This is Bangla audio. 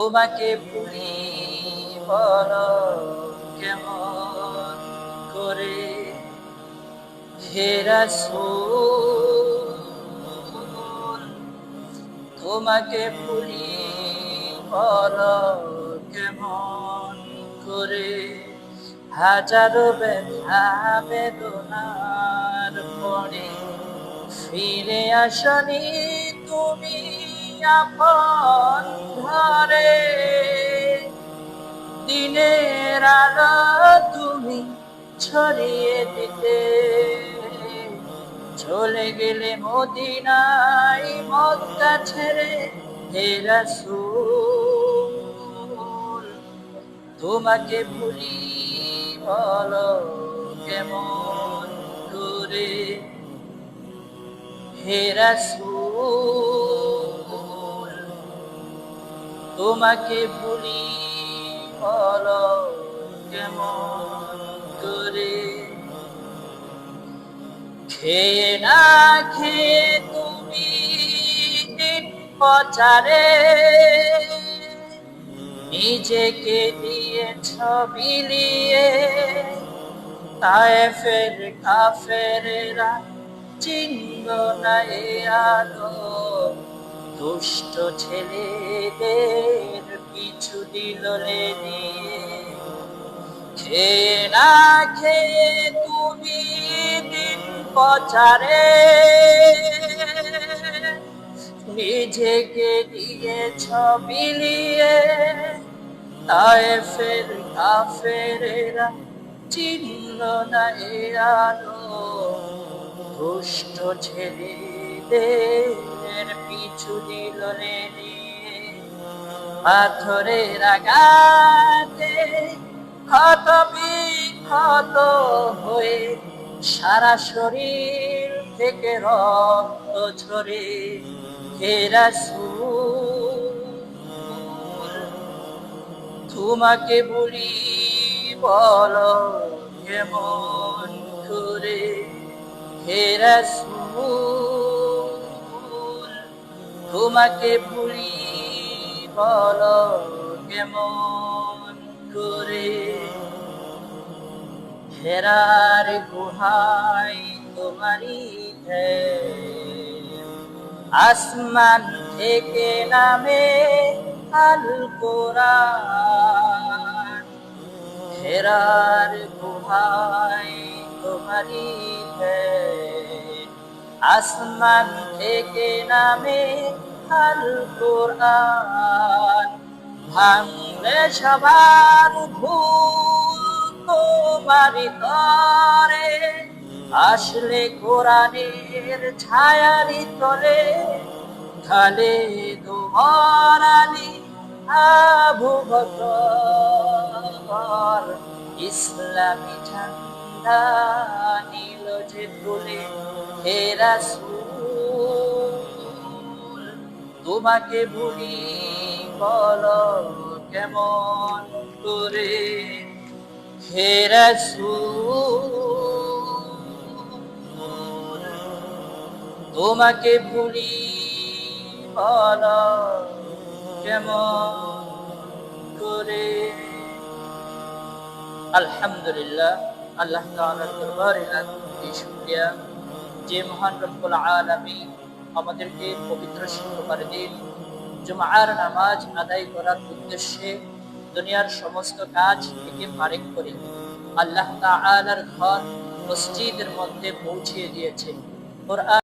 তোমাকে ভুলি বল কেমন করে? হেরা তোমাকে ভুলি বল কেমন করে? হাজারো ব্যথা বেদনার পরে ফিরে আসনি তুমি আপন ঘরে। দিনের আলো তুমি ছড়িয়ে দিতে। চলে গেলে মদিনাই মক্কা ছেড়ে হেরা তোমাকে ভুলি বলো কেমন করে হেরা রাসূল তোমাকে ভুলি বলো কেমন করে? খেয়ে না খেয়ে তুমি দিন প্রচারে নিজেকে দিয়েছ বিলিয়ে তায়েফের কাফেরেরা চিহ্ন না এ আলো। দুষ্ট ছেলেদের পিছু দিল নিয়ে খেয়ে না খেয়ে তুমি দিন পচারে। নিজেকে দিয়েছ বিলিয়ে, তায়েফের কাফেরেরা চিহ্ন না এ আলো। দুষ্ট ছেলেদের পিছু দিল নিয়ে পাথরের আঘাতে ক্ষত বিক্ষত হয়ে সারা শরীর থেকে রক্ত ঝরে। হে রাসূল, তোমাকে বলি, বল কেমন করে হে রাসূল তোমাকে ভুলি বল কেমন করে? হেরার গুহাই তোমারি আসমান থেকে নামে আল কোরআন হেরার গুহাই তোমারি আসমান থেকে নামে আল কোরআন। ভাঙলে সবার ভুল তোমারি তরে আসলে কোরআনের ছায়ারি তলে খালে তোমার আবু বকর। ইসলামী ঝান্ডা নীল যে তুলে তোমাকে ভুলি বলো কেমন করে? হে রাসূল তোমাকে ভুলি বলো কেমন করে? আলহামদুলিল্লাহ, আল্লাহ তাআলার দরবারে শুকরিয়া। যে মহান রব্বুল আলমী আমাদেরকে পবিত্র শুক্রবার দিন জুমার নামাজ আদায় করার উদ্দেশ্যে দুনিয়ার সমস্ত কাজ থেকে পারেক করে আল্লাহ তা আলার ঘর মসজিদের মধ্যে পৌঁছিয়ে দিয়েছে